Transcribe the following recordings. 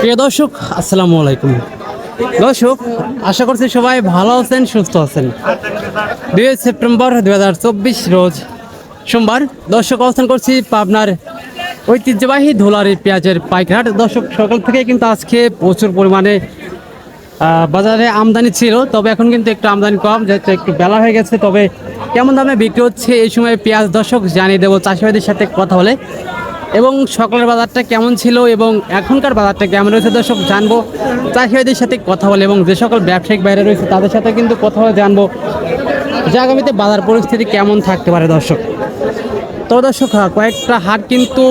প্রিয় দর্শক, আসসালামু আলাইকুম। দর্শক, আশা করছি সবাই ভালো আছেন, সুস্থ আছেন। দুই সেপ্টেম্বর দুই হাজার চব্বিশ রোজ সোমবার। দর্শক, অবস্থান করছি পাবনার ঐতিহ্যবাহী ধুলারি পেঁয়াজের পাইকারহাট। দর্শক, সকাল থেকে কিন্তু আজকে প্রচুর পরিমাণে বাজারে আমদানি ছিল, তবে এখন কিন্তু একটু আমদানি কম, যেহেতু একটু বেলা হয়ে গেছে, তবে কেমন দামে বিক্রি হচ্ছে এই সময় পেঁয়াজ দর্শক জানিয়ে দেবো চাষিবাদের সাথে কথা বলে। এবং সকালের বাজারটা কেমন ছিল এবং এখনকার বাজারটা কেমন রয়েছে দর্শক জানব চাষিবাদের সাথে কথা বলে এবং যে সকল ব্যবসায়িক বাইরে রয়েছে তাদের সাথে কিন্তু কথা বলে জানব, যে আগামীতে বাজার পরিস্থিতি কেমন থাকতে পারে দর্শক। তো দর্শক কয়েকটা হাট কিন্তু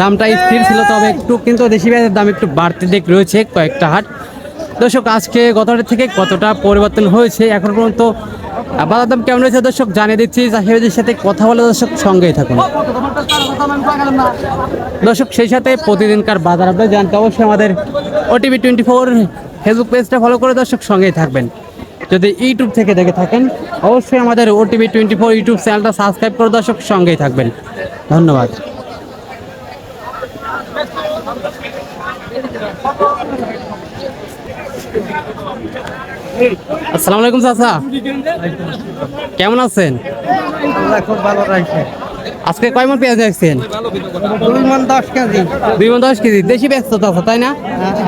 দামটা স্থির ছিল, তবে একটু কিন্তু দেশি পেঁয়াজের দাম একটু বাড়তি দিক রয়েছে কয়েকটা হাট। দর্শক, আজকে গতটা থেকে কতটা পরিবর্তন হয়েছে এখন পর্যন্ত বাজার দাম কেমন রয়েছে দর্শক জানিয়ে দিচ্ছি। চাষিবাদের সাথে কথা বলে দর্শক সঙ্গেই থাকুন। দর্শক, সেই সাথে প্রতিদিনকার বাজার আপডেট জানতে অবশ্যই আমাদের ওটিভি টোয়েন্টি ফোর ফেসবুক পেজটা ফলো করে দর্শক সঙ্গেই থাকবেন। যদি ইউটিউব থেকে দেখে থাকেন, অবশ্যই আমাদের ওটিভি টোয়েন্টি ফোর ইউটিউব চ্যানেলটা সাবস্ক্রাইব করে দর্শক সঙ্গেই থাকবেন। ধন্যবাদ। আসসালামু আলাইকুম চাচা। কেমন আছেন? খুব ভালো আজকে কয় মন পেঁয়াজ রাখছেন? দুই মন দশ কেজি। দুই মন দশ কেজি। দেশি পেঁয়াজ তো চাচা তাই না?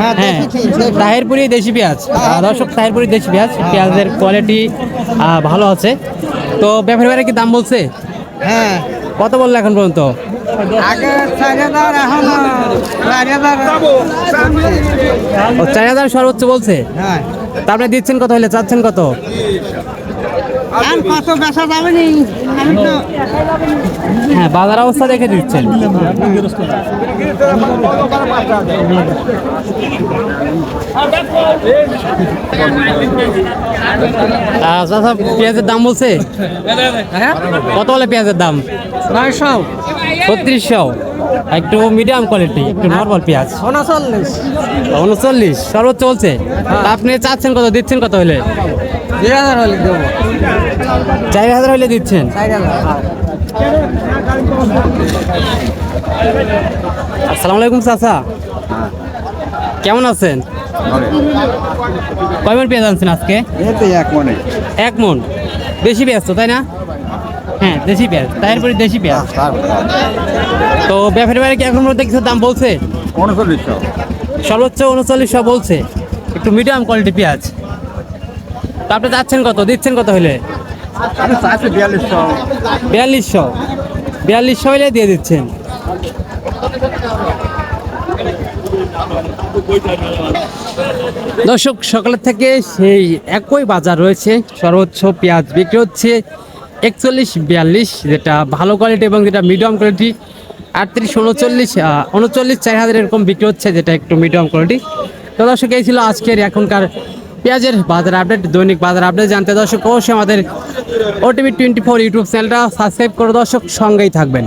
হ্যাঁ হ্যাঁ দেখেছি তাহেরপুরি দেশি পেঁয়াজ। দর্শক তাহেরপুরি দেশি পেঁয়াজ পেঁয়াজের কোয়ালিটি ভালো আছে। তো ব্যাপারী ভাইরা কি দাম বলছে? হ্যাঁ। কত বলল এখন পর্যন্ত? চার হাজার সর্বোচ্চ বলছে? হ্যাঁ। তারপরে দিচ্ছেন কত হলে চাচ্ছেন কত? কত বেচা যাবে নি? হ্যাঁ বাজার অবস্থা দেখে দিচ্ছেন। আহ, চাচা পেঁয়াজের দাম বলছে? হ্যাঁ? কত বলে পেঁয়াজের দাম? নয়শো। ছত্রিশশো। একটু মিডিয়াম কোয়ালিটি একটু নর্মাল পেঁয়াজ। উনচল্লিশ। উনচল্লিশ সর্বোচ্চ চলছে আপনি চাচ্ছেন কত দিচ্ছেন কত হলে? দুই হাজার হলে দেবো। চার হাজার হলে দিচ্ছেন? চার আসসালামু আলাইকুম চাচা। কেমন আছেন? কয় মন পেঁয়াজ আনছেন আজকে? এক মনে। এক মন দেশি পেঁয়াজ তো তাই না? হ্যাঁ দেশি পেঁয়াজ। তারপরে দেশি পেঁয়াজ। তো ব্যাপারী বাইরে কি এখন মধ্যে কিছু দাম বলছে? উনচল্লিশশো। সর্বোচ্চ উনচল্লিশশো বলছে। একটু মিডিয়াম কোয়ালিটি পেঁয়াজ। তো আপনি যাচ্ছেন কত? দিচ্ছেন কত হলে বিয়াল্লিশশো। বিয়াল্লিশশো। হলে দিয়ে দিচ্ছেন। দর্শক সকালের থেকে সেই একই বাজার রয়েছে। সর্বোচ্চ পেঁয়াজ বিক্রি হচ্ছে একচল্লিশ বিয়াল্লিশ যেটা ভালো কোয়ালিটি এবং যেটা মিডিয়াম কোয়ালিটি আটত্রিশ উনচল্লিশ উনচল্লিশ চার হাজার এরকম বিক্রি হচ্ছে যেটা একটু মিডিয়াম কোয়ালিটি তো দর্শক এই ছিল আজকের এখনকার পেঁয়াজের বাজার আপডেট দৈনিক বাজার আপডেট জানতে দর্শক, অবশ্যই আমাদের ওটিভি টোয়েন্টি ফোর ইউটিউব চ্যানেলটা সাবস্ক্রাইব করে দর্শক সঙ্গেই থাকবেন।